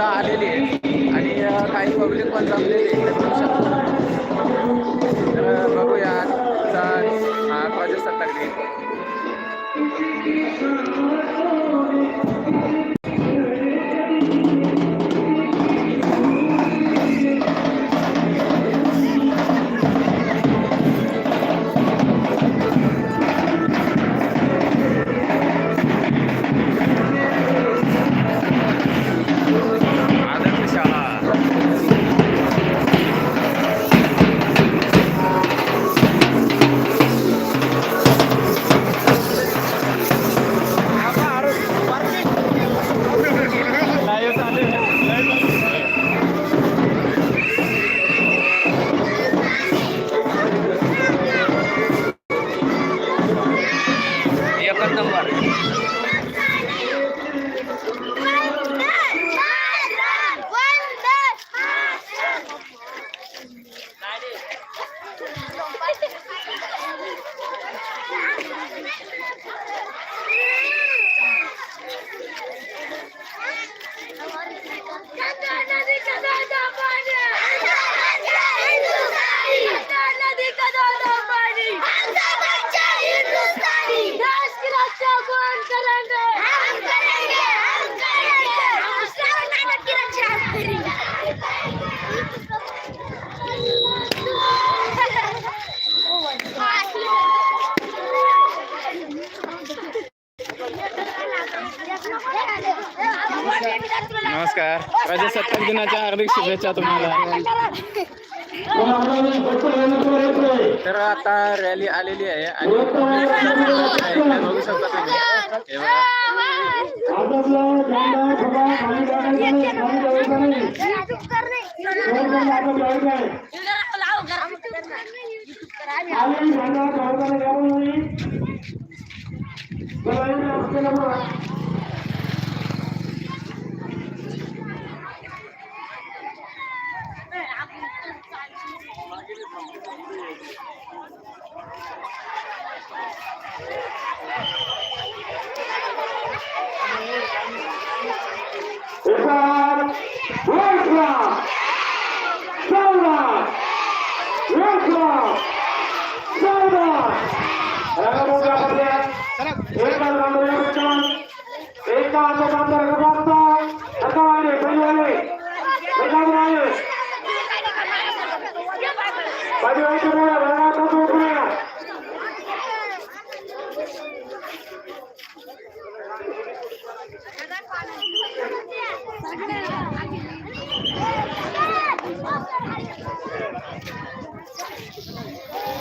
सुद्धा आलेली आहे. आणि काही पब्लिक पण जमलेली आहे. तर बघूया आजचा हा प्रजासत्ताक दिन. नमस्कार. प्रजासत्ताक दिनाच्या हार्दिक शुभेच्छा तुम्हाला. तर आता रॅली आलेली आहे आणि बघू शकता तुम्ही Wala na, wala na.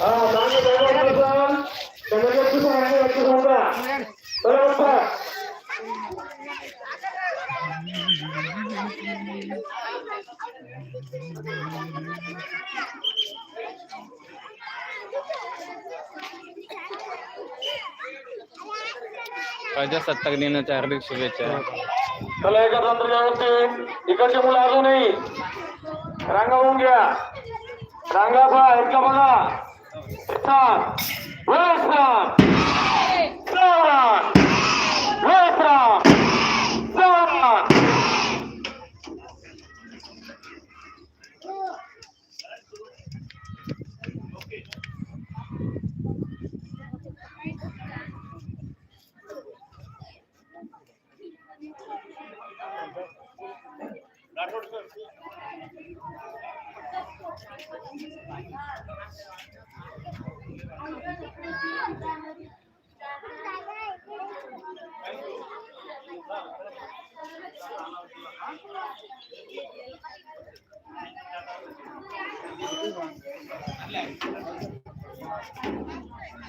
Ah, danke, danke, danke. बघा. प्रजासत्ताक दिनाच्या हार्दिक शुभेच्छा. चला एका तंत्रज्ञानावरती. इकडची मुलं अजूनही. रांगा होऊन घ्या. रांगा पहा ऐका बघा.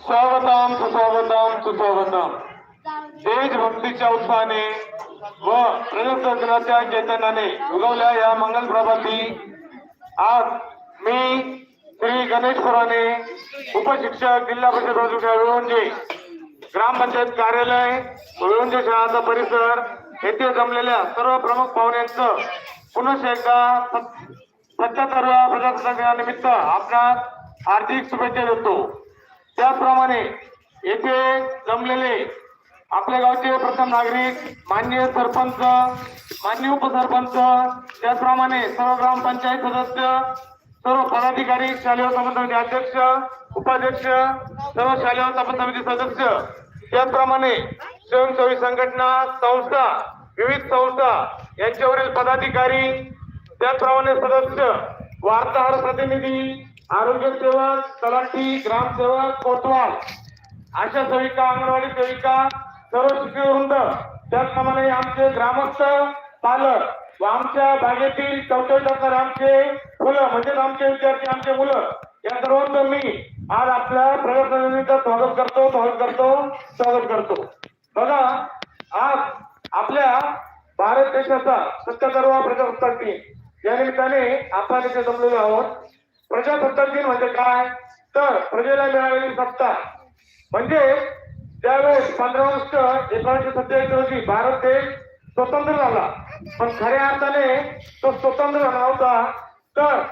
स्वागतम सुस्वागतम सुस्वागतम देशभक्तीच्या उत्साहाने व प्रजासत्ताकाच्या चैतन्याने उगवल्या या मंगल प्रभाती. आज मी श्री गणेश खुराने उपशिक्षक जिल्हा परिषद विळवंजी ग्रामपंचायत कार्यालय विळवंजी शहराचा परिसर येथे जमलेल्या सर्व प्रमुख पाहुण्यांचं पुनश एकदा सत्याहत्तरव्या प्रजासत्ताक दिनानिमित्त आपणास हार्दिक शुभेच्छा देतो. त्याचप्रमाणे येथे जमलेले आपल्या गावचे प्रथम नागरिक मान्य सरपंच मान्य उपसरपंच त्याचप्रमाणे सर्व ग्रामपंचायत सदस्य सर्व पदाधिकारी शालेय व्यवस्थापन समिती अध्यक्ष उपाध्यक्ष सर्व शालेय व्यवस्थापन समिती सदस्य त्याचप्रमाणे स्वयंसेवी संघटना संस्था विविध संस्था यांच्यावरील पदाधिकारी त्याचप्रमाणे सदस्य वार्ताहर प्रतिनिधी आरोग्य सेवक तलाठी ग्रामसेवक कोतवाल अशा सेविका अंगणवाडी सेविका सर्व शिक्षक वृंद त्याचप्रमाणे आमचे ग्रामस्थ पालक व आमच्या बागेतील चौथ्या आमचे मुलं म्हणजेच आमचे विद्यार्थी आमचे मुलं या सर्वांचं मी आज आपल्या प्रगत स्वागत करतो स्वागत करतो स्वागत करतो. बघा आज आपल्या भारत देशाचा सत्याहत्तरवा प्रजासत्ताक दिन. या निमित्ताने आपण इथे जमलेलो आहोत. प्रजासत्ताक दिन म्हणजे काय? तर प्रजेला मिळालेली सत्ता. म्हणजे त्यावेळेस पंधरा ऑगस्ट एकोणीशे सत्तेचाळीस रोजी भारत देश स्वतंत्र झाला. पण खऱ्या अर्थाने तो स्वतंत्र झाला होता तर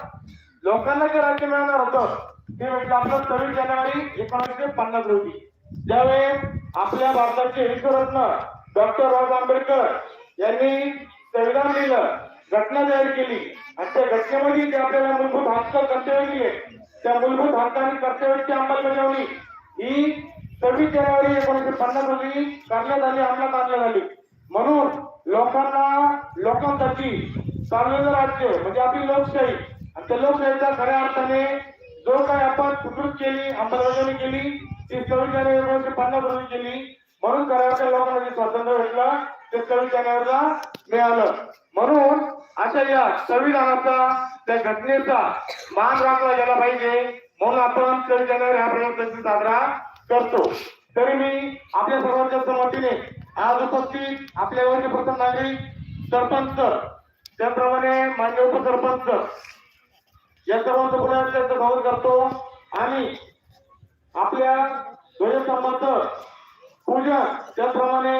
लोकांना जे राज्य मिळणार होतं ते म्हणजे आपलं सव्वीस जानेवारी एकोणीसशे पन्नास रोजी. ज्यावेळेस आपल्या भारताचे विश्वरत्न डॉक्टर बाबासाहेब आंबेडकर यांनी संविधान लिहिलं घटना जाहीर केली. आणि त्या घटनेमध्ये जे आपल्याला मूलभूत हक्क कर्तव्य दिले त्या मूलभूत हक्क आणि कर्तव्याची अंमलबजावणी ही सव्वीस जानेवारी एकोणीसशे पन्नास रोजी करण्यात आली अंमलात आणण्यात आली. म्हणून लोकांना लोकांसाठी चाललेलं राज्य म्हणजे आपली लोकशाही आणि त्या लोकशाहीच्या खऱ्या अर्थाने जो काही आपण सुदृढ केली अंमलबजावणी केली ती चोवीस जानेवारी एकोणीसशे पन्नास रोजी केली म्हणून कराडच्या लोकांना जे स्वातंत्र्य भेटलं. ते चोवीस जानेवारीला मिळालं. म्हणून अशा या संविधानाचा त्या घटनेचा मान राखला गेला पाहिजे. म्हणून आपण चोवीस जानेवारी हा प्रजासत्ताक साजरा करतो. तरी मी आपल्या सर्वांच्या संमतीने आज उपस्थित आपल्या गावचे प्रथम नागरिक सरपंच त्याप्रमाणे मान्य उपसरपंच या सर्वांचं पुन्हा एकदा करतो. आणि आपल्या ध्वजस्तंभाचं पूजन त्याचप्रमाणे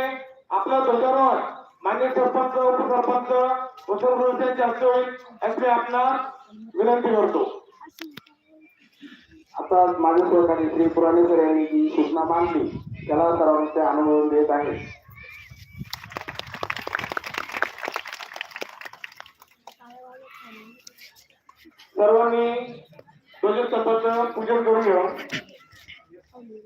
आपला ध्वजारोहण मान्य सरपंच उपसरपंच व सर्व सदस्यांच्या हस्ते होईल अशी आपणास विनंती करतो. आता माझ्या सहकारी श्री पुराणेकर यांनी जी सूचना मांडली त्याला सर्वांचे अनुभव देत आहे. सर्वांनी ध्वजस्तंभाचं पूजन करून घेऊ Thank you.